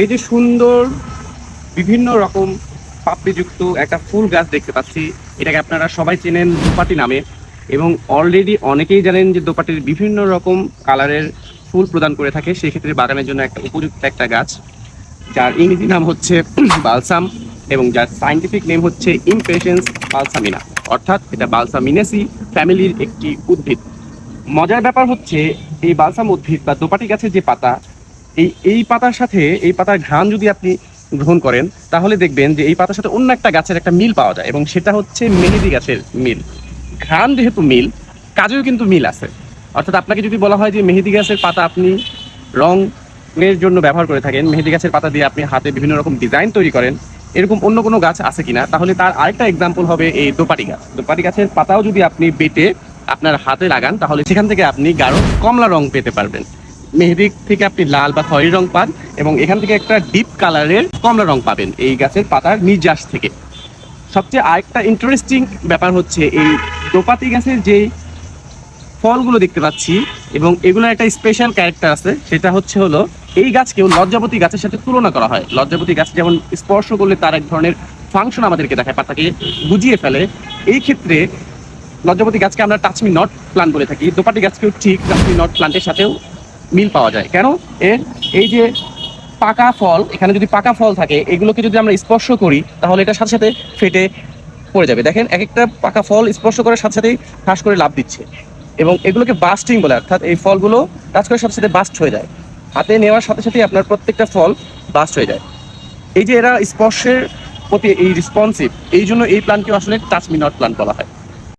এই যে সুন্দর বিভিন্ন রকম পাপড়িযুক্ত একটা ফুল গাছ দেখতে পাচ্ছি, এটাকে আপনারা সবাই চেনেন দোপাটি নামে এবং অলরেডি অনেকেই জানেন যে দোপাটির বিভিন্ন রকম কালারের ফুল প্রদান করে থাকে সেই ক্ষেত্রে বাগানের জন্য একটা উপযুক্ত একটা গাছ, যার ইংরেজি নাম হচ্ছে বালসাম এবং যার সাইন্টিফিক নেম হচ্ছে ইমপেশেন্স বালসামিনা। অর্থাৎ এটা বালসামিনেসি ফ্যামিলির একটি উদ্ভিদ। মজার ব্যাপার হচ্ছে, এই বালসাম উদ্ভিদ বা দোপাটি গাছের যে পাতা এই এই পাতার সাথে, এই পাতার ঘ্রাণ যদি আপনি গ্রহণ করেন, তাহলে দেখবেন যে এই পাতার সাথে অন্য একটা গাছের একটা মিল পাওয়া যায়, এবং সেটা হচ্ছে মেহেদি গাছের মিল। ঘ্রাণ যেহেতু মিল, কাজেও কিন্তু মিল আছে। অর্থাৎ আপনাকে যদি বলা হয় যে মেহেদি গাছের পাতা আপনি রং এর জন্য ব্যবহার করে থাকেন, মেহেদি গাছের পাতা দিয়ে আপনি হাতে বিভিন্ন রকম ডিজাইন তৈরি করেন, এরকম অন্য কোনো গাছ আছে কিনা, তাহলে তার আরেকটা এক্সাম্পল হবে এই দোপাটি গাছ। দোপাটি গাছের পাতাও যদি আপনি বেটে আপনার হাতে লাগান, তাহলে সেখান থেকে আপনি গাঢ় কমলা রং পেতে পারবেন। মেহেদি থেকে আপনি লাল বা খয়েরি রং পান এবং এখান থেকে একটা ডিপ কালারের কমলা রং পাবেন এই গাছের পাতার নির্যাস থেকে। সবচেয়ে আরেকটা ইন্টারেস্টিং ব্যাপার হচ্ছে এই দোপাতি গাছের যে ফলগুলো দেখতে পাচ্ছি এবং এগুলোর একটা স্পেশাল ক্যারেক্টার আছে, সেটা হচ্ছে হলো এই গাছকেও লজ্জাবতী গাছের সাথে তুলনা করা হয়। লজ্জাবতী গাছ যেমন স্পর্শ করলে তার এক ধরনের ফাংশন আমাদেরকে দেখায়, পাতাকে বুঝিয়ে ফেলে। এই ক্ষেত্রে লজ্জাবতী গাছকে আমরা টাচমি নট প্লান্ট বলে থাকি। দোপাটি গাছকেও ঠিক টাচমি নট প্লান্টের সাথেও মিল পাওয়া যায়। কেন? এর এই যে পাকা ফল, এখানে যদি পাকা ফল থাকে, এগুলোকে যদি আমরা স্পর্শ করি, তাহলে এটা সাথে সাথে ফেটে পড়ে যাবে। দেখেন এক একটা পাকা ফল স্পর্শ করার সাথে সাথেই ঠাস করে লাভ দিচ্ছে। এবং এগুলোকে বাস্টিং বলে, অর্থাৎ এই ফলগুলো টাচ করার সাথে সাথে বাস্ট হয়ে যায়। হাতে নেওয়ার সাথে সাথে আপনার প্রত্যেকটা ফল বাস্ট হয়ে যায়। এই যে এরা স্পর্শের প্রতি এই রেসপন্সিভ এই জন্য এই প্ল্যান্টকে আসলে টাচ মি নট প্ল্যান্ট বলা হয়।